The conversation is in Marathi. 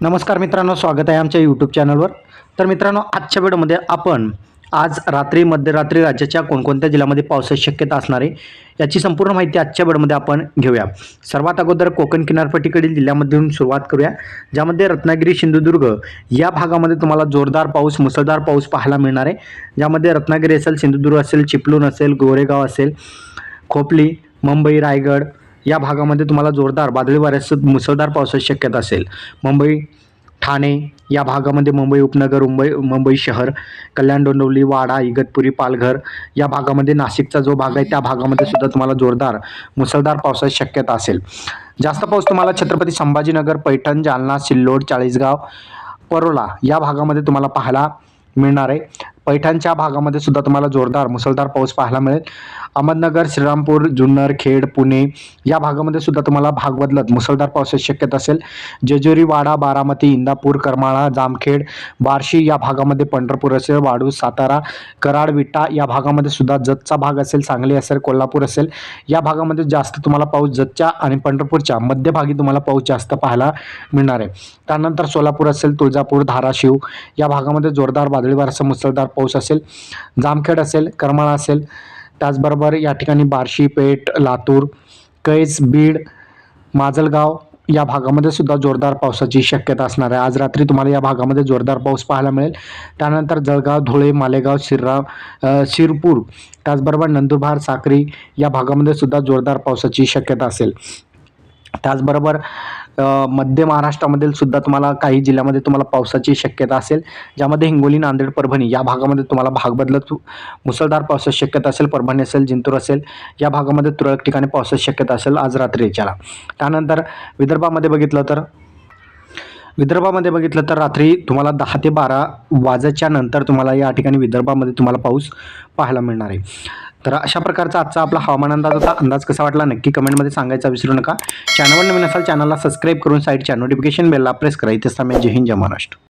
नमस्कार मित्रांनो स्वागत आहे आमच्या यूट्यूब चॅनलवर तर मित्रांनो आजच्या व्हिडिओमध्ये आपण आज रात्री मध्यरात्री राज्याच्या कोणकोणत्या जिल्ह्यामध्ये पावसाची शक्यता असणार आहे याची संपूर्ण माहिती आजच्या वेळेमध्ये आपण घेऊया. सर्वात अगोदर कोकण किनारपट्टीकडील जिल्ह्यामधून सुरुवात करूया ज्यामध्ये रत्नागिरी सिंधुदुर्ग या भागामध्ये तुम्हाला जोरदार पाऊस मुसळधार पाऊस पाहायला मिळणार आहे. ज्यामध्ये रत्नागिरी असेल सिंधुदुर्ग असेल चिपलून असेल गोरेगाव असेल खोपली मुंबई रायगड या भागामध्ये तुम्हाला जोरदार वादळी वाऱ्यासह मुसळधार पावसाची शक्यता असेल. मुंबई ठाणे या भागामध्ये मुंबई उपनगर मुंबई मुंबई शहर कल्याण डोंडवली वाडा इगतपुरी पालघर या भागामध्ये नाशिकचा जो भाग आहे त्या भागामध्ये सुद्धा तुम्हाला जोरदार मुसळधार पावसाची शक्यता असेल. जास्त पाऊस तुम्हाला छत्रपती संभाजीनगर पैठण जालना सिल्लोड चाळीसगाव परोला या भागामध्ये तुम्हाला पाहायला मिळणार आहे. पैठणच्या भागामध्ये सुद्धा तुम्हाला जोरदार मुसळधार पाऊस पाहायला मिळेल. अहमदनगर श्रीरामपूर जुन्नर खेड पुणे या भागामध्ये सुद्धा तुम्हाला भाग बदलत मुसळधार पावसाची शक्यता असेल. जेजुरी वाडा बारामती इंदापूर करमाळा जामखेड बार्शी या भागामध्ये पंढरपूर असेल वाडू सातारा कराड विटा या भागामध्ये सुद्धा जतचा भाग असेल सांगली असेल कोल्हापूर असेल. या भागामध्ये जास्त तुम्हाला पाऊस जतच्या आणि पंढरपूरच्या मध्यभागी तुम्हाला पाऊस जास्त पाहायला मिळणार आहे. त्यानंतर सोलापूर असेल तुळजापूर धाराशिव या भागामध्ये जोरदार वादळी असं मुसळधार पाऊस असेल जामखेड असेल करमाळा असेल त्याचबरोबर या ठिकाणी बार्शी पेठ लातूर कैज बीड माजलगाव या भागामध्ये सुद्धा जोरदार पावसाची शक्यता असणार आहे. आज रात्री तुम्हाला या भागामध्ये जोरदार पाऊस पाहायला मिळेल. त्यानंतर जळगाव धुळे मालेगाव शिरराव शिरपूर त्याचबरोबर नंदुरबार साक्री या भागामध्ये सुद्धा जोरदार पावसाची शक्यता असेल. त्याचबरोबर मध्य महाराष्ट्रामधील सुद्धा तुम्हाला काही जिल्ह्यामध्ये तुम्हाला पावसाची शक्यता असेल. ज्यामध्ये हिंगोली नांदेड परभणी या भागामध्ये तुम्हाला भाग बदलत मुसळधार पावसाची शक्यता असेल परभणी असेल जिंतूर असेल या भागामध्ये तुरळक ठिकाणी पावसाची शक्यता असेल आज रात्रीच्याला त्यानंतर विदर्भामध्ये बघितलं तर विदर्भामध्ये बघितलं तर रात्री तुम्हाला दहा ते बारा वाजाच्या नंतर तुम्हाला या ठिकाणी विदर्भामध्ये तुम्हाला पाऊस पाहायला मिळणार आहे. तर अशा प्रकारचा आजचा आपला हवामान अंदाज होता अंदाज कसा वाटला नक्की कमेंटमध्ये सांगायचा विसरू नका. चॅनलवर नवीन असाल चॅनलला सबस्क्राईब करून साईडच्या नोटिफिकेशन बेलला प्रेस करा. इथे थांबेल जय हिंद जय महाराष्ट्र.